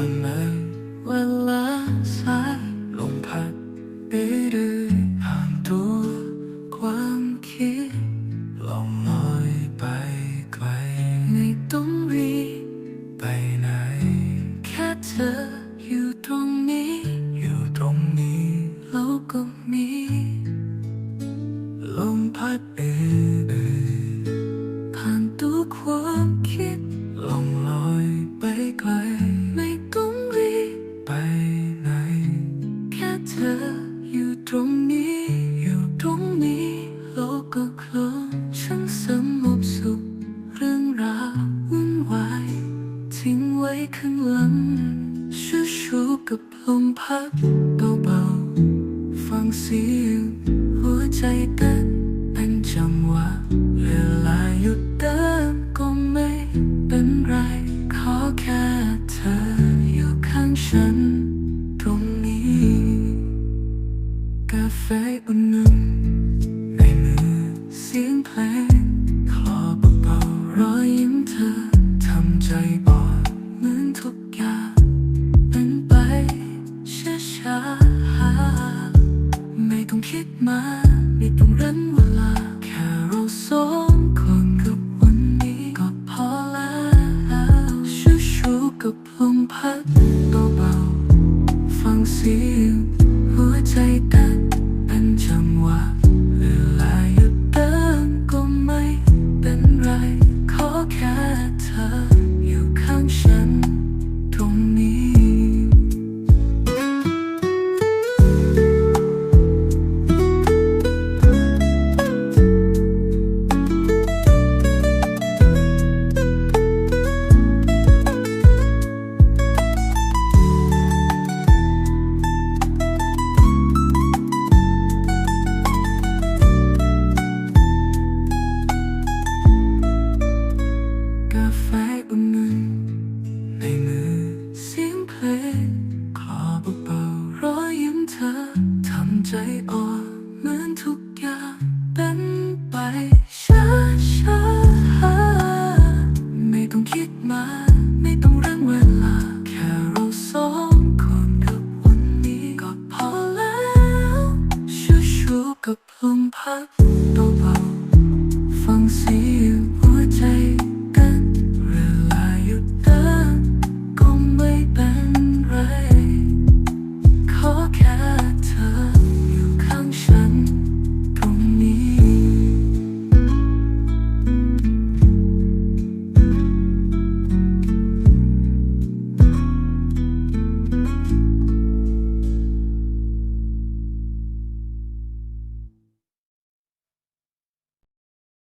อ่นเมื่เวลาสายลมพัดไปเรื่ยห่างตัวความคิดลองลอยไปไกลไม่ต้องรีบไปไหน แค่เธออยู่ตรงนี้ อยู่ตรงนี้เราก็มี งไว้ข้างหลังชูชูกับลมพัดเบาๆฟังเสียงหัวใจเต้นเป็นจังหวะเวลาหยุดเดินก็ไม่เป็นไร ขอแค่เธออยู่ข้างฉัน ตรงนี้ กาแฟอุ่นนุ่มในมือเสียงเพลงคลอเบาๆรอยยิ้มเธอทำใจบอกเหมือน ทุกอย่างเป็นไปช้าๆไม่ต้องคิดมากไม่ต้องรั้นเวลาแค่เราสองคนกับวันนี้ก็พอแล้วชูๆกับลมพัด บมันในมือเสียงเพลงคลอเบาๆรอยยิ้มเธอทำใจอ่อนเหมือนทุก